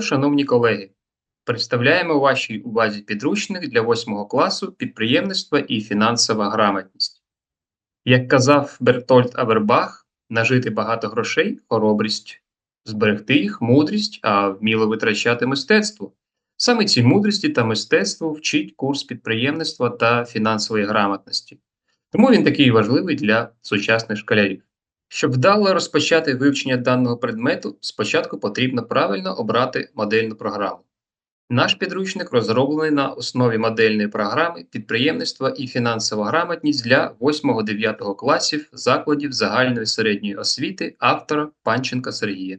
Шановні колеги, представляємо вашій увазі підручник для 8 класу підприємництва і фінансова грамотність. Як казав Бертольд Авербах, нажити багато грошей хоробрість, зберегти їх мудрість, а вміло витрачати мистецтво. Саме цій мудрості та мистецтву вчить курс підприємництва та фінансової грамотності. Тому він такий важливий для сучасних школярів. Щоб вдало розпочати вивчення даного предмету, спочатку потрібно правильно обрати модельну програму. Наш підручник розроблений на основі модельної програми підприємництва і фінансова грамотність для 8-9 класів закладів загальної середньої освіти автора Панченка Сергія.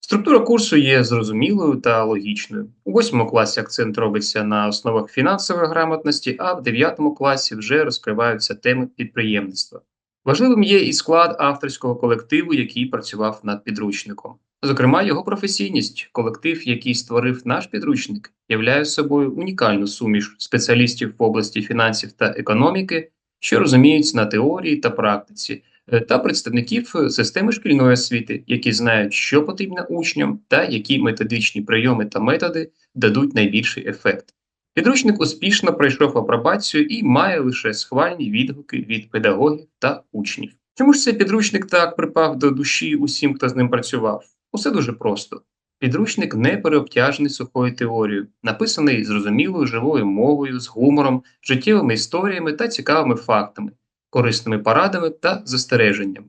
Структура курсу є зрозумілою та логічною. У 8 класі акцент робиться на основах фінансової грамотності, а в 9 класі вже розкриваються теми підприємництва. Важливим є і склад авторського колективу, який працював над підручником. Зокрема, його професійність, колектив, який створив наш підручник, являє собою унікальну суміш спеціалістів в області фінансів та економіки, що розуміються на теорії та практиці, е, та представників системи шкільної освіти, які знають, що потрібно учням, та які методичні прийоми та методи дадуть найбільший ефект. Підручник успішно пройшов апробацію і має лише схвальні відгуки від педагогів та учнів. Чому ж цей підручник так припав до душі усім, хто з ним працював? Усе дуже просто. Підручник не переобтяжений сухою теорією, написаний зрозумілою живою мовою, з гумором, життєвими історіями та цікавими фактами, корисними порадами та застереженнями.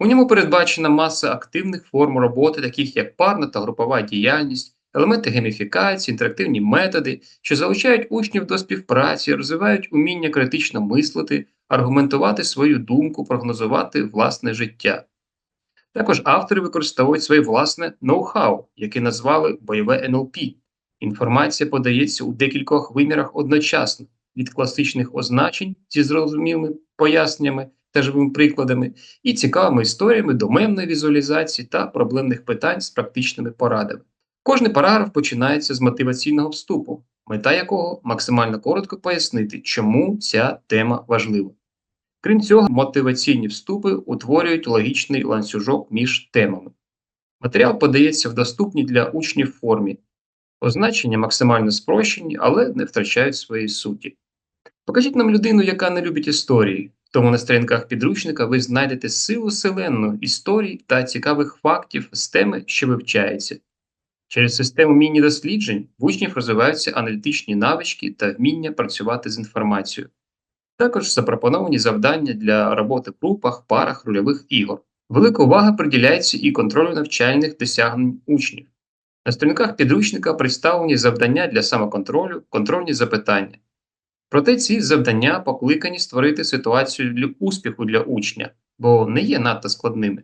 У ньому передбачена маса активних форм роботи, таких як парна та групова діяльність, елементи гейміфікації, інтерактивні методи, що залучають учнів до співпраці, розвивають уміння критично мислити, аргументувати свою думку, прогнозувати власне життя. Також автори використовують своє власне ноу-хау, яке назвали бойове НЛП. Інформація подається у декількох вимірах одночасно, від класичних означень зі зрозумілими поясненнями та живими прикладами, і цікавими історіями до мемної візуалізації та проблемних питань з практичними порадами. Кожний параграф починається з мотиваційного вступу, мета якого максимально коротко пояснити, чому ця тема важлива. Крім цього, мотиваційні вступи утворюють логічний ланцюжок між темами. Матеріал подається в доступній для учнів формі, означення максимально спрощені, але не втрачають своєї суті. Покажіть нам людину, яка не любить історії, тому на сторінках підручника ви знайдете силу селенну історій та цікавих фактів з теми, що вивчається. Через систему міні-досліджень в учнів розвиваються аналітичні навички та вміння працювати з інформацією. Також запропоновані завдання для роботи в групах, парах, рольових ігор. Велика увага приділяється і контролю навчальних досягнень учнів. На сторінках підручника представлені завдання для самоконтролю, контрольні запитання. Проте ці завдання покликані створити ситуацію для успіху для учня, бо не є надто складними.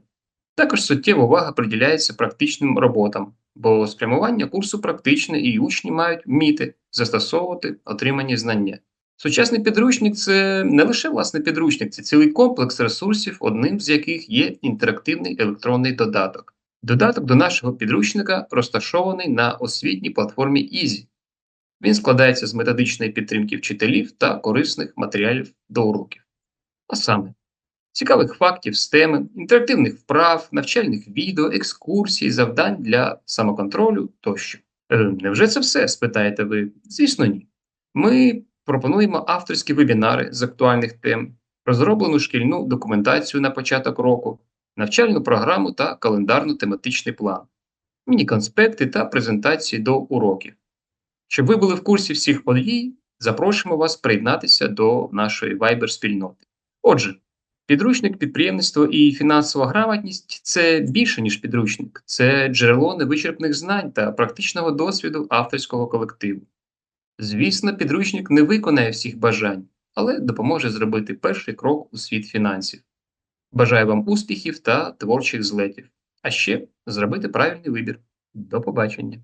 Також суттєва увага приділяється практичним роботам, бо спрямування курсу практичне і учні мають вміти застосовувати отримані знання. Сучасний підручник це не лише власний підручник, це цілий комплекс ресурсів, одним з яких є інтерактивний електронний додаток. Додаток до нашого підручника розташований на освітній платформі Easy. Він складається з методичної підтримки вчителів та корисних матеріалів до уроків. А саме, цікавих фактів з теми, інтерактивних вправ, навчальних відео, екскурсій, завдань для самоконтролю тощо. Е, невже це все? спитаєте ви? Звісно, ні. Ми пропонуємо авторські вебінари з актуальних тем, розроблену шкільну документацію на початок року, навчальну програму та календарно-тематичний план, міні-конспекти та презентації до уроків. Щоб ви були в курсі всіх подій, запрошуємо вас приєднатися до нашої Viber-спільноти. Отже, підручник підприємництво і фінансова грамотність це більше, ніж підручник, це джерело невичерпних знань та практичного досвіду авторського колективу. Звісно, підручник не виконає всіх бажань, але допоможе зробити перший крок у світ фінансів. Бажаю вам успіхів та творчих злетів, а ще зробити правильний вибір. До побачення!